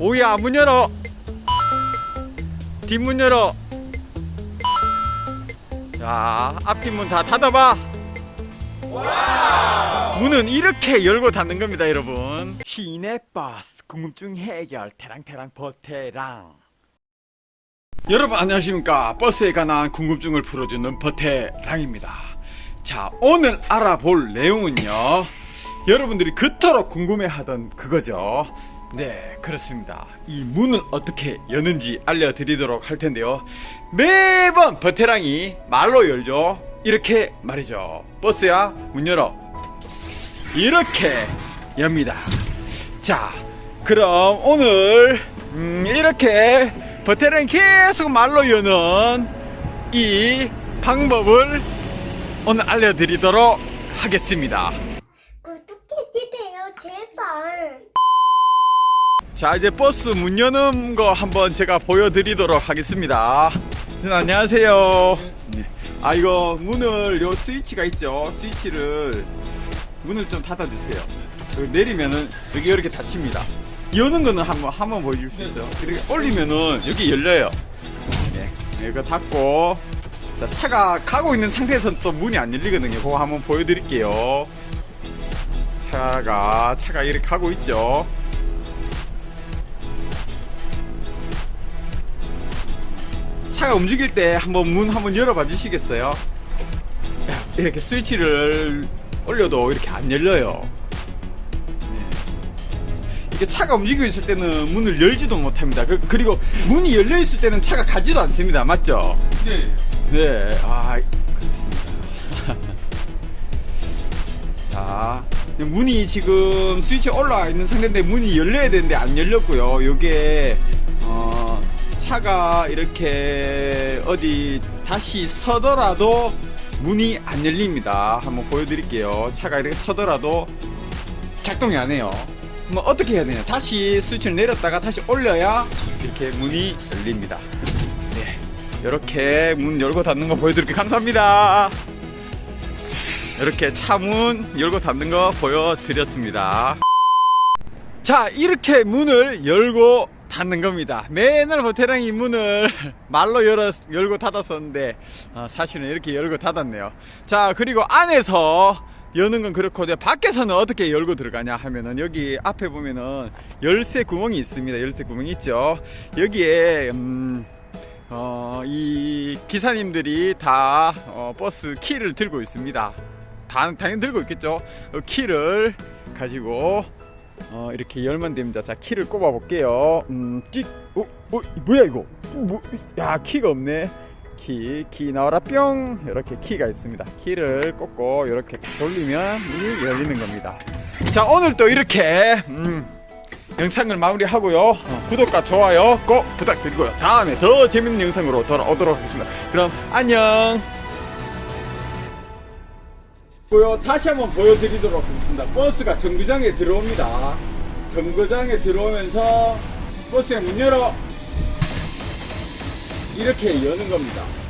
오야 문 열어. 뒷문 열어. 자 앞뒷문 다 닫아봐. 문은 이렇게 열고 닫는 겁니다 여러분. 시내 버스 궁금증 해결 테랑테랑 버테랑. 여러분 안녕하십니까. 버스에 관한 궁금증을 풀어주는 버테랑입니다. 자 오늘 알아볼 내용은요. 여러분들이 그토록 궁금해하던 그거죠 네 그렇습니다. 이 문을 어떻게 여는지 알려드리도록 할 텐데요. 매번 버테랑이 말로 열죠. 이렇게 말이죠. 버스야 문 열어. 이렇게 엽니다. 자 그럼 오늘 음, 이렇게 버테랑 계속 말로 여는 이 방법을 오늘 알려드리도록 하겠습니다. 구독해주세요 제발 자 이제 버스 문 여는 거 한번 제가 보여드리도록 하겠습니다. 선 안녕하세요. 네. 아 이거 문을 요 스위치가 있죠? 스위치를 문을 좀 닫아주세요. 여기 내리면은 여기 이렇게 닫힙니다. 여는 거는 한번 한번 보여줄 수 있어요? 이렇게 올리면은 여기 열려요. 네 이거 닫고. 자 차가 가고 있는 상태에서는 또 문이 안 열리거든요. 그거 한번 보여드릴게요. 차가 차가 이렇게 가고 있죠 차가 움직일 때 한번 문 한번 열어봐 주시겠어요? 이렇게 스위치를 올려도 이렇게 안 열려요. 네. 이게 차가 움직이고 있을 때는 문을 열지도 못합니다. 그, 그리고 문이 열려 있을 때는 차가 가지도 않습니다. 맞죠? 네. 네, 아 그렇습니다. 자, 문이 지금 스위치 올라와 있는 상태인데 문이 열려야 되는데 안 열렸고요. 요게 어, 차가 이렇게 어디 다시 서더라도 문이 안 열립니다. 한번 보여드릴게요. 차가 이렇게 서더라도 작동이 안 해요. 그럼 어떻게 해야 되냐? 다시 스위치를 내렸다가 다시 올려야 이렇게 문이 열립니다. 네, 이렇게 문 열고 닫는 거 보여드릴게요. 감사합니다. 이렇게 차 문 열고 닫는 거 보여드렸습니다. 자, 이렇게 문을 열고 닫는 겁니다. 맨날 호텔랑이 문을 말로 열어, 열고 닫았었는데, 어, 사실은 이렇게 열고 닫았네요. 자, 그리고 안에서 여는 건 그렇고, 밖에서는 어떻게 열고 들어가냐 하면은, 여기 앞에 보면은 열쇠 구멍이 있습니다. 열쇠 구멍이 있죠. 여기에, 음, 어, 이 기사님들이 다 어, 버스 키를 들고 있습니다. 다, 당연히 들고 있겠죠. 그 키를 가지고 어, 이렇게 열면 됩니다. 자, 키를 꼽아 볼게요. 음, 띡, 어, 어, 뭐야 이거? 뭐, 야, 키가 없네. 키, 키 나와라 뿅. 이렇게 키가 있습니다. 키를 꽂고 이렇게 돌리면 문이 열리는 겁니다. 자, 오늘 또 이렇게 음, 영상을 마무리하고요. 어, 구독과 좋아요 꼭 부탁드리고요. 다음에 더 재밌는 영상으로 돌아오도록 하겠습니다. 그럼 안녕. 고요 다시 한번 보여드리도록 하겠습니다. 버스가 정류장에 들어옵니다. 정류장에 들어오면서 버스의 문 열어 이렇게 여는 겁니다.